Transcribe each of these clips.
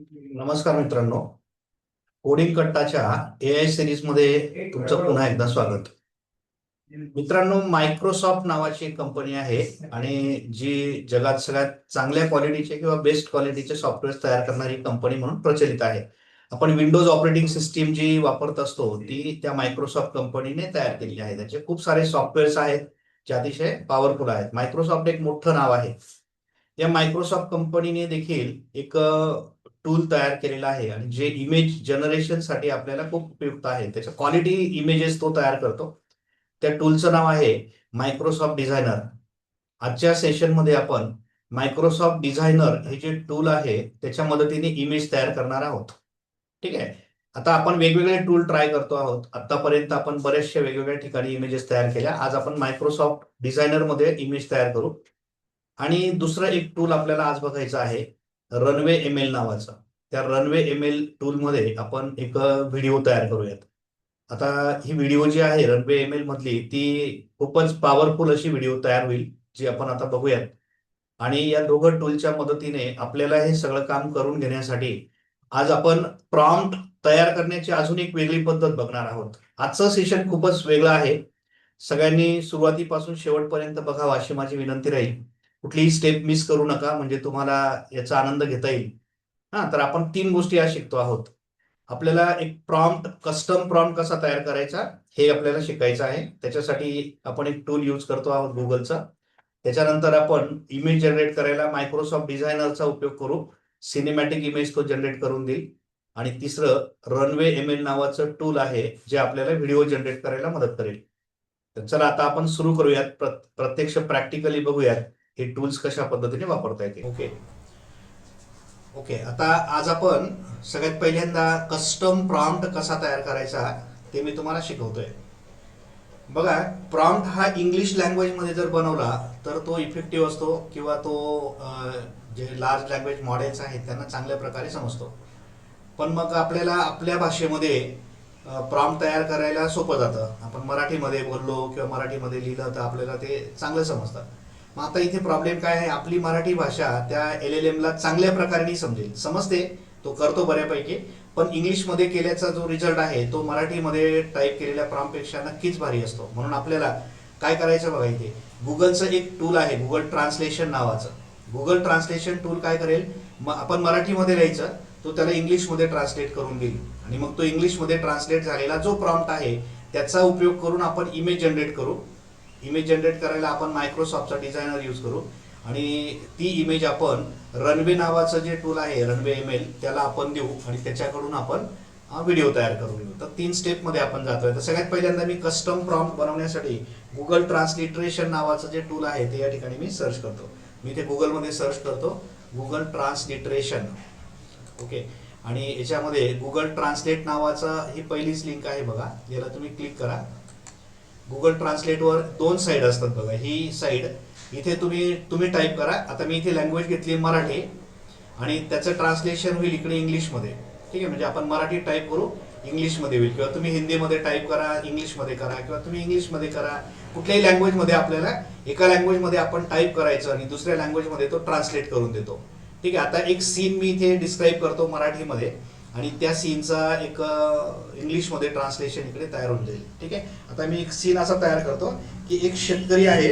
नमस्कार मित्रांनो. कोडिंग कट्टाच्या ए आय सिरीजमध्ये तुमचं पुन्हा एकदा स्वागत. मित्रांनो मायक्रोसॉफ्ट नावाची एक कंपनी आहे आणि जी जगात सगळ्यात चांगल्या क्वालिटीचे किंवा बेस्ट क्वालिटीचे सॉफ्टवेअर तयार करणारी कंपनी म्हणून प्रचलित आहे. आपण विंडोज ऑपरेटिंग सिस्टीम जी वापरत असतो ती त्या मायक्रोसॉफ्ट कंपनीने तयार केलेली आहे. त्याचे खूप सारे सॉफ्टवेअर्स आहेत जे अतिशय पॉवरफुल आहेत. मायक्रोसॉफ्ट एक मोठं नाव आहे. या मायक्रोसॉफ्ट कंपनीने देखील एक टूल तयार केलेला आहे आणि जे इमेज जनरेशनसाठी आपल्याला खूप उपयुक्त आहे. त्याच्या क्वालिटी इमेजेस तो तयार करतो. त्या टूलचं नाव आहे मायक्रोसॉफ्ट डिझायनर आजच्या सेशनमध्ये आपण मायक्रोसॉफ्ट डिझायनर हे जे टूल आहे त्याच्या मदतीने इमेज तयार करणार आहोत. ठीक आहे? आता आपण वेगवेगळे टूल ट्राय करतो आहोत. आतापर्यंत आपण बरेचशा वेगवेगळ्या ठिकाणी इमेजेस तयार केल्या. आज आपण मायक्रोसॉफ्ट डिझायनरमध्ये इमेज तयार करू. आणि दुसरं एक टूल आपल्याला आज बघायचं आहे रनवे एम एल नावाचा. त्या रनवे एम एल टूलमध्ये आपण एक व्हिडिओ तयार करूयात. आता ही व्हिडिओ जी आहे रनवे एम एल मधली ती खूपच पॉवरफुल अशी व्हिडिओ तयार होईल जी आपण आता बघूयात. आणि या दोघं टूलच्या मदतीने आपल्याला हे सगळं काम करून घेण्यासाठी आज आपण प्रॉम्प्ट तयार करण्याची अजून एक वेगळी पद्धत बघणार आहोत. आजचं सेशन खूपच वेगळं आहे. सगळ्यांनी सुरुवातीपासून शेवटपर्यंत बघावं अशी माझी विनंती राहील. कुठलीही स्टेप मिस करू नका म्हणजे तुम्हाला याचा आनंद घेता येईल. हा तर आपण तीन गोष्टी आज शिकतो आहोत. आपल्याला एक प्रॉम्प्ट कस्टम प्रॉम्प्ट कसा तयार करायचा हे आपल्याला शिकायचं आहे. त्याच्यासाठी आपण एक टूल यूज करतो आहोत गुगलचा त्याच्यानंतर आपण इमेज जनरेट करायला मायक्रोसॉफ्ट डिझायनरचा उपयोग करू. सिनेमॅटिक इमेज तो जनरेट करून देईल. आणि तिसरं रनवे एम एल नावाचं टूल आहे जे आपल्याला व्हिडिओ जनरेट करायला मदत करेल. तर चला आता आपण सुरू करूयात. प्रत्यक्ष प्रॅक्टिकली बघूयात. हे टूल्स कशा पद्धतीने वापरता येते ओके. ओके आता आज आपण सगळ्यात पहिल्यांदा कस्टम प्रॉम्प्ट कसा तयार करायचा ते मी तुम्हाला शिकवतोय. बघा प्रॉम्प्ट हा इंग्लिश लँग्वेजमध्ये जर बनवला तर तो इफेक्टिव्ह असतो किंवा तो जे लार्ज लँग्वेज मॉडेल्स आहेत त्यांना चांगल्या प्रकारे समजतो. पण मग आपल्याला आपल्या भाषेमध्ये प्रॉम्प्ट तयार करायला सोपं जातं. आपण मराठीमध्ये बोललो किंवा मराठीमध्ये लिहिलं तर आपल्याला ते चांगलं समजतं. मग आता इथे प्रॉब्लेम काय आहे? आपली मराठी भाषा त्या एल एल एमला चांगल्या प्रकारे समजेल. समजते तो करतो बऱ्यापैकी पण इंग्लिशमध्ये केल्याचा जो रिझल्ट आहे तो मराठीमध्ये टाईप केलेल्या प्रॉम्पपेक्षा नक्कीच भारी असतो. म्हणून आपल्याला काय करायचं बघा इथे? गुगलचं एक टूल आहे गुगल ट्रान्सलेशन नावाचं. गुगल ट्रान्सलेशन टूल काय करेल? मग आपण मराठीमध्ये लिहायचं तो त्याला इंग्लिशमध्ये ट्रान्सलेट करून देईल. आणि मग तो इंग्लिशमध्ये ट्रान्सलेट झालेला जो प्रॉम्प्ट आहे त्याचा उपयोग करून आपण इमेज जनरेट करू. इमेज जनरेट करायला आपण मायक्रोसॉफ्टचा डिझायनर यूज करू. आणि ती इमेज आपण रनवे नावाचं जे टूल आहे रनवे एम एल त्याला आपण देऊ आणि त्याच्याकडून आपण व्हिडिओ तयार करून घेऊ. तर तीन स्टेपमध्ये आपण जातोय. तर सगळ्यात पहिल्यांदा मी कस्टम प्रॉम्प्ट बनवण्यासाठी गुगल ट्रान्सलिट्रेशन नावाचं जे टूल आहे ते या ठिकाणी मी सर्च करतो. मी ते गुगलमध्ये सर्च करतो. गुगल ट्रान्सलिट्रेशन ओके आणि याच्यामध्ये गुगल ट्रान्सलेट नावाचा ही पहिलीच लिंक आहे बघा. याला तुम्ही क्लिक करा. गुगल ट्रान्सलेटवर दोन साईड असतात बघा. ही साईड इथे तुम्ही तुम्ही टाईप करा. आता मी इथे लँग्वेज घेतली मराठी आणि त्याचं ट्रान्सलेशन होईल इकडे इंग्लिशमध्ये ठीक आहे? म्हणजे आपण मराठी टाईप करू इंग्लिशमध्ये होईल. किंवा तुम्ही हिंदीमध्ये टाईप करा इंग्लिशमध्ये करा. किंवा तुम्ही इंग्लिशमध्ये करा. कुठल्याही लँग्वेजमध्ये आपल्याला एका लँग्वेजमध्ये आपण टाईप करायचं आणि दुसऱ्या लँग्वेजमध्ये तो ट्रान्सलेट करून देतो. ठीक आहे? आता एक सीन मी इथे डिस्क्राईब करतो मराठीमध्ये. आणि त्या सीनचा एक इंग्लिशमध्ये ट्रान्सलेशन इकडे तयार होऊन जाईल. ठीक आहे? आता मी एक सीन असा तयार करतो की एक शेतकरी आहे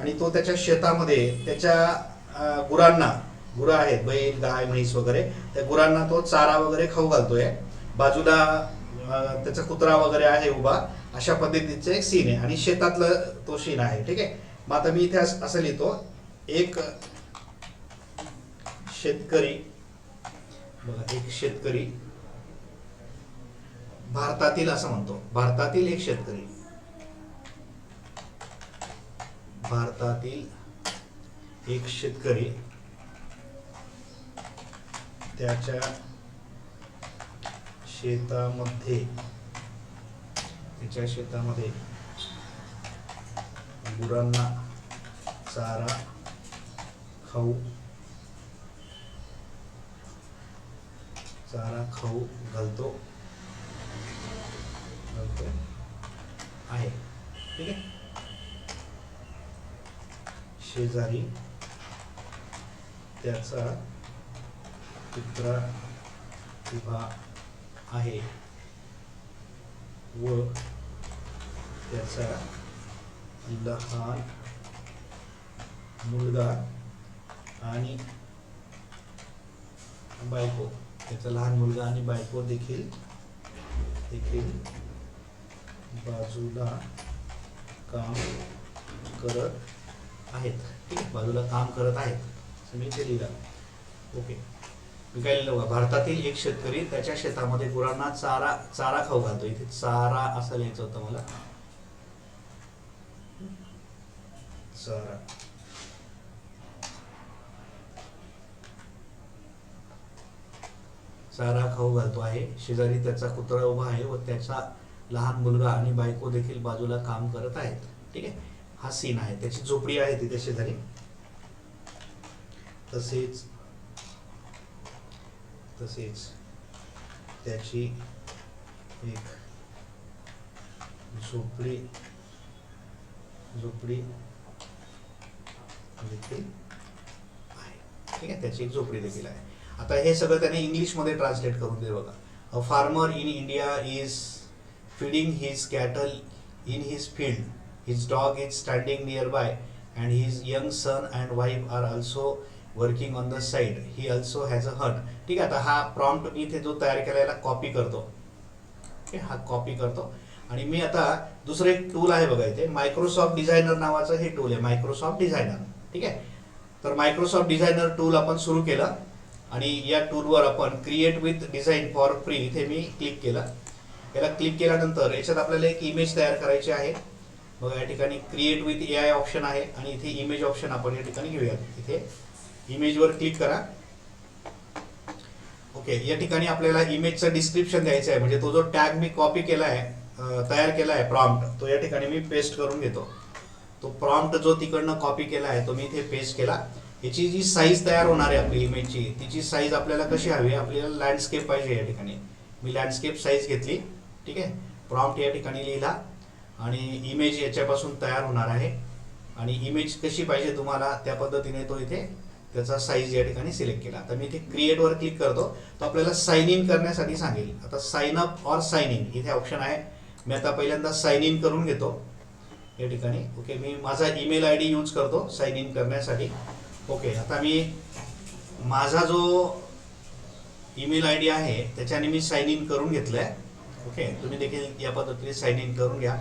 आणि तो त्याच्या शेतामध्ये त्याच्या गुरांना गुरं आहेत बैल गाय म्हैस वगैरे त्या गुरांना तो चारा वगैरे खाऊ घालतोय. बाजूला त्याचा कुत्रा वगैरे आहे उभा अशा पद्धतीचं एक सीन आहे. आणि शेतातलं तो सीन आहे. ठीक आहे? मग आता मी इथे असं लिहितो. एक शेतकरी बघा एक शेतकरी भारतातील असं म्हणतो. भारतातील एक शेतकरी. भारतातील एक शेतकरी त्याच्या शेतामध्ये त्याच्या शेतामध्ये गुरांना चारा खाऊ चारा खाऊ घालतो. घालतो आहे. ठीक आहे? शेजारी त्याचा कुत्रा उभा आहे व त्याचा लहान मुलगा आणि बायको. त्याचा लहान मुलगा आणि बायको देखील देखील बाजूला काम करत आहेत. ठीक बाजूला काम करत आहेत. मी ते लिहिलं ओके. मी काय लिहिलं बघा भारतातील एक शेतकरी त्याच्या शेतामध्ये गुरांना चारा चारा खाऊ घालतो. इथे चारा असं लिहायचं होतं मला. चारा. चारा खाऊ घालतो आहे. शेजारी त्याचा कुत्रा उभा आहे व त्याचा लहान मुलगा आणि बायको देखील बाजूला काम करत आहेत. ठीक आहे? हा सीन आहे. त्याची झोपडी आहे तिथे शेजारी. तसेच तसेच त्याची एक झोपडी झोपडी देखील आहे. ठीक आहे? त्याची एक झोपडी देखील आहे. आता हे सगळं त्याने इंग्लिशमध्ये ट्रान्सलेट करून दे बघा. A farmer in India is feeding his cattle in his field his dog is standing nearby and his young son and wife are also working on the side he also has a hut ठीक आहे आता हा prompt मी इथे जो तयार केलेला copy करतो. Okay हा कॉपी करतो. आणि मी आता दुसरं एक टूल आहे बघा इथे. मायक्रोसॉफ्ट डिझायनर नावाचं हे टूल आहे. मायक्रोसॉफ्ट डिझायनर ठीक आहे? तर मायक्रोसॉफ्ट डिझायनर टूल आपण सुरू केलं. आणि या टूलवर आपण create with design for free इथे मी क्लिक केला. याला क्लिक केल्यानंतर याच्यात आपल्याला एक इमेज तयार करायची आहे. मग या ठिकाणी create with A I option आहे आणि इथे इमेज ऑप्शन आपण या ठिकाणी घेऊया इथे इमेजवर क्लिक करा. ओके या ठिकाणी आपल्याला इमेजचं डिस्क्रिप्शन द्यायचं आहे. म्हणजे तो जो टॅग मी कॉपी केला आहे तयार केला आहे प्रॉम्प्ट तो या ठिकाणी मी पेस्ट करून घेतो. तो प्रॉम्प्ट जो तिकडनं कॉपी केला आहे तो मी इथे पेस्ट केला. याची जी साईज तयार होणार आहे आपली इमेजची तिची साईज आपल्याला कशी हवी आपल्याला लँडस्केप पाहिजे या ठिकाणी. मी लँडस्केप साईज घेतली ठीक आहे? प्रॉम्प्ट या ठिकाणी लिहिला आणि इमेज याच्यापासून तयार होणार आहे. आणि इमेज कशी पाहिजे तुम्हाला त्या पद्धतीने तो इथे त्याचा साईज या ठिकाणी सिलेक्ट केला. आता मी इथे क्रिएटवर क्लिक करतो तो आपल्याला साईन इन करण्यासाठी सांगेल. आता sign up or sign in इथे ऑप्शन आहे. मी आता पहिल्यांदा साईन इन करून घेतो या ठिकाणी. ओके मी माझा ईमेल आय डी यूज करतो साईन इन करण्यासाठी. ओके आता मी माझा जो ईमेल आय डी आहे त्याच्याने मी साईन इन करून घेतलंय. ओके तुम्ही देखील या पद्धतीने साइन इन करून घ्या.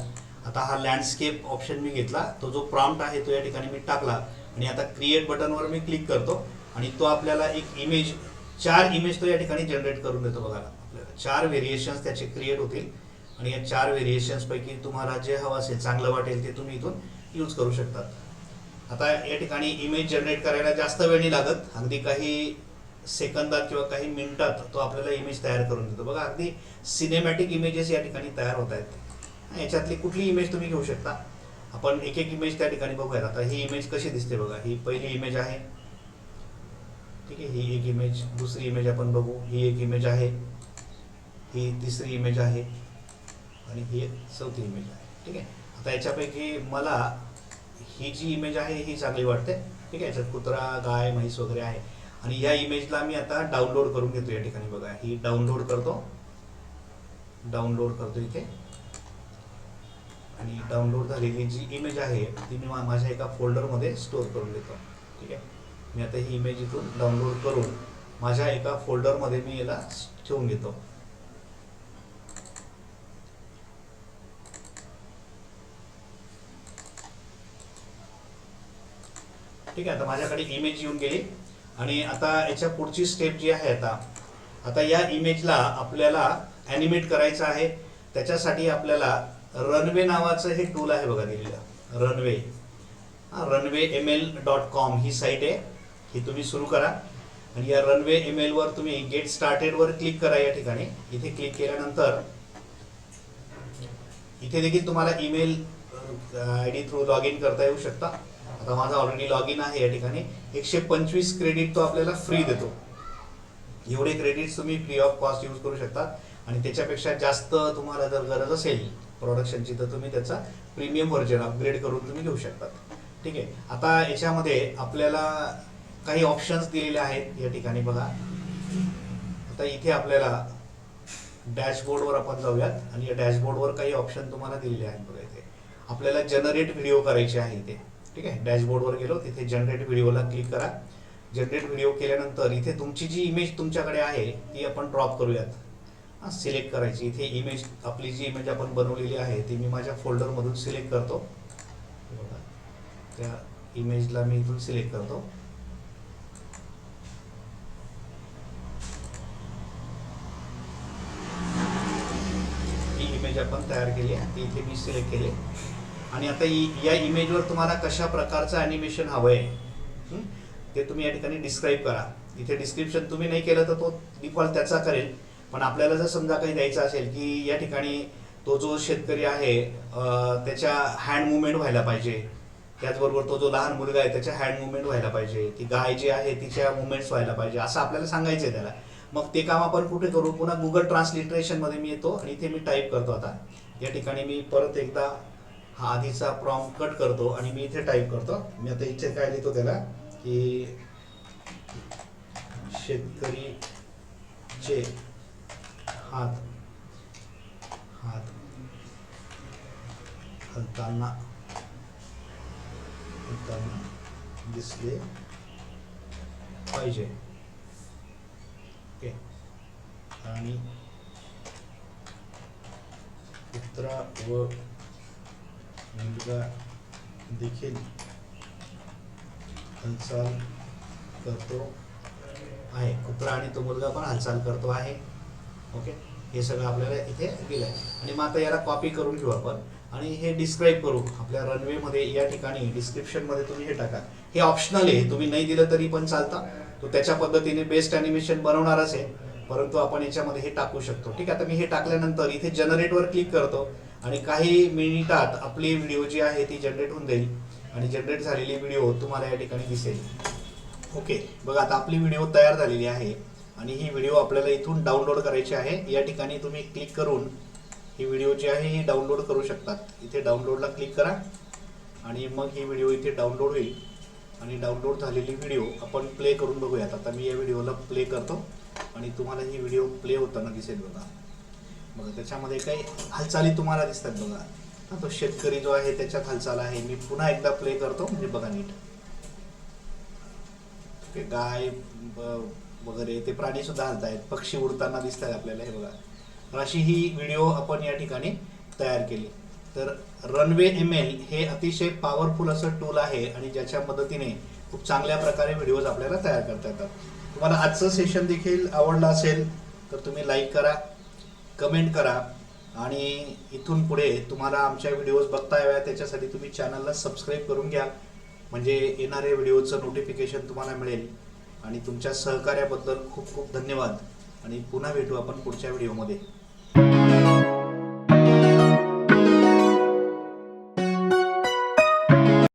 आता हा लँडस्केप ऑप्शन मी घेतला. तो जो प्रॉम्प्ट आहे तो या ठिकाणी मी टाकला. आणि आता क्रिएट बटनवर मी क्लिक करतो. आणि तो आपल्याला एक इमेज चार इमेज तो या ठिकाणी जनरेट करून देतो बघा. आपल्याला चार व्हेरिएशन्स त्याचे क्रिएट होतील. आणि या चार व्हेरिएशन्सपैकी तुम्हाला जे हवं असेल चांगलं वाटेल ते तुम्ही इथून यूज करू शकतात आता या ठिकाणी इमेज जनरेट करायला जास्त वेळ नाही लागत. अगदी काही सेकंदात किंवा काही मिनिटात तो आपल्याला इमेज तयार करून देतो. बघा अगदी सिनेमॅटिक इमेजेस या ठिकाणी तयार होत आहेत. याच्यातली कुठली इमेज तुम्ही घेऊ शकता? आपण एक एक इमेज त्या ठिकाणी बघूयात. आता ही इमेज कशी दिसते बघा? ही पहिली इमेज आहे. ठीक आहे ही एक इमेज दुसरी इमेज आपण बघू. ही एक इमेज आहे. ही तिसरी इमेज आहे. आणि ही एक चौथी इमेज आहे. ठीक आहे? आता याच्यापैकी मला ही जी इमेज आहे ही चांगली वाटते. ठीक आहे? याच्यात कुत्रा गाय म्हैस वगैरे आहे. आणि या इमेजला मी आता डाउनलोड करून घेतो या ठिकाणी बघा. ही डाउनलोड करतो. डाउनलोड करतो इथे. आणि डाउनलोड झालेली जी इमेज आहे ती मी मा- माझ्या एका फोल्डरमध्ये स्टोअर करून देतो. ठीक आहे? मी आता ही इमेज इथून डाउनलोड करून माझ्या एका फोल्डरमध्ये मी याला ठेवून घेतो. ठीक आहे आता माझ्याकडे इमेज येऊन गेली. आणि आता याच्या पुढची स्टेप जी आहे आता आता या इमेजला आपल्याला ॲनिमेट करायचं आहे. त्याच्यासाठी आपल्याला रनवे नावाचं हे टूल आहे बघा दिलेलं. Runway runway M L dot com ही साईट आहे. ही तुम्ही सुरू करा. आणि या रनवे एम एलवर तुम्ही गेट स्टार्टेडवर क्लिक करा या ठिकाणी. इथे क्लिक केल्यानंतर इथे देखील तुम्हाला email I D through log in करता येऊ शकता. माझा ऑलरेडी लॉग इन आहे या ठिकाणी. एकशे पंचवीस क्रेडिट तो आपल्याला फ्री देतो. एवढे क्रेडिट्स तुम्ही फ्री ऑफ कॉस्ट यूज करू शकता. आणि त्याच्यापेक्षा जास्त तुम्हाला जर गरज असेल प्रोडक्शनची तर तुम्ही त्याचा प्रीमियम व्हर्जन अपग्रेड करून तुम्ही घेऊ शकतात. ठीक आहे? आता याच्यामध्ये आपल्याला काही ऑप्शन्स दिलेले आहेत या ठिकाणी बघा. आता इथे आपल्याला डॅशबोर्डवर आपण जाऊयात. आणि या डॅशबोर्डवर काही ऑप्शन तुम्हाला दिलेले आहेत बघा इथे. आपल्याला जनरेट व्हिडिओ करायचे आहे इथे. ठीक आहे? डॅशबोर्डवर गेलो तिथे जनरेट व्हिडिओला क्लिक करा. जनरेट व्हिडिओ केल्यानंतर इथे तुमची जी इमेज तुमच्याकडे आहे ती आपण ड्रॉप करूयात. सिलेक्ट करायची. इथे इमेज आपली जी इमेज आपण बनवलेली आहे ती मी माझ्या फोल्डरमधून सिलेक्ट करतो. बघा. त्या इमेजला मी इथून सिलेक्ट करतो. ही इमेज आपण तयार केली आहे. ती इथे मी सिलेक्ट केली आणि आता इ- या इमेजवर तुम्हाला कशा प्रकारचं ॲनिमेशन हवं आहे ते तुम्ही या ठिकाणी डिस्क्राईब करा. इथे डिस्क्रिप्शन तुम्ही नाही केलं तर तो डिफॉल्ट त्याचा करेल. पण आपल्याला जर समजा काही द्यायचं असेल की या ठिकाणी तो जो शेतकरी आहे त्याच्या हँड मुवमेंट व्हायला पाहिजे. त्याचबरोबर तो जो लहान मुलगा आहे त्याच्या हँड मुवमेंट व्हायला पाहिजे. ती गाय जी आहे तिच्या मुवमेंट्स व्हायला पाहिजे. असं आपल्याला सांगायचं आहे त्याला. मग ते काम आपण कुठे करू? पुन्हा गुगल ट्रान्सलिटरेशनमध्ये मी येतो आणि इथे मी टाईप करतो आता. या ठिकाणी मी परत एकदा हा आधीचा प्रॉम कट करतो आणि मी इथे टाईप करतो. मी आता इथे काय लिहितो त्याला? की शेतकरीचे हात हात हलताना हलताना दिसले पाहिजे. ओके. आणि कुत्रा व मुलगा देखील हालचाल करतो आहे. कुत्रा आणि तो मुलगा पण हालचाल करतो आहे. ओके हे सगळं आपल्याला इथे दिलं आहे आणि मग आता याला कॉपी करून घेऊ आपण. आणि हे डिस्क्राईब करू. आपल्या रनवेमध्ये या ठिकाणी डिस्क्रिप्शनमध्ये तुम्ही हे टाका. हे ऑप्शनल आहे. तुम्ही नाही दिलं तरी पण चालतं. तो त्याच्या पद्धतीने बेस्ट ॲनिमेशन बनवणारच आहे. परंतु आपण याच्यामध्ये हे टाकू शकतो. ठीक आहे? आता मी हे टाकल्यानंतर इथे जनरेटवर क्लिक करतो. आणि काही मिनिटात आपली व्हिडिओ जी आहे ती जनरेट होऊन जाईल. आणि जनरेट झालेली व्हिडिओ तुम्हाला या ठिकाणी दिसेल. ओके बघा आता आपली व्हिडिओ तयार झालेली आहे. आणि ही व्हिडिओ आपल्याला इथून डाउनलोड करायची आहे. या ठिकाणी तुम्ही क्लिक करून ही व्हिडिओ जी आहे ही डाउनलोड करू शकतात इथे डाउनलोडला क्लिक करा. आणि मग ही व्हिडिओ इथे डाउनलोड होईल. आणि डाउनलोड झालेली व्हिडिओ आपण प्ले करून बघूयात. आता मी या व्हिडिओला प्ले करतो. आणि तुम्हाला ही व्हिडिओ प्ले होताना दिसेल बघा. बघा त्याच्यामध्ये काही हालचाली तुम्हाला दिसतात बघा. हा, तो शेतकरी जो आहे त्याच्यात हालचाल आहे. मी पुन्हा एकदा प्ले करतो म्हणजे बघा नीट. गाय ब- वगैरे ते प्राणी सुद्धा हलत आहेत पक्षी उडताना दिसत आहेत आपल्याला हे बघा. अशी ही व्हिडिओ आपण या ठिकाणी तयार केली. तर रनवे एम एल हे अतिशय पॉवरफुल असं टूल आहे आणि ज्याच्या मदतीने खूप चांगल्या प्रकारे व्हिडिओज आपल्याला तयार करता येतात. तुम्हाला आजचं सेशन देखील आवडलं असेल तर तुम्ही लाईक करा. कमेंट करा आणि इथून पुढे तुम्हाला आमच्या व्हिडिओज बघता याव्या त्याच्यासाठी तुम्ही चॅनलला सबस्क्राईब करून घ्या. म्हणजे येणाऱ्या व्हिडिओचं नोटिफिकेशन तुम्हाला मिळेल. आणि तुमच्या सहकार्याबद्दल खूप खूप धन्यवाद. आणि पुन्हा भेटू आपण पुढच्या व्हिडिओमध्ये.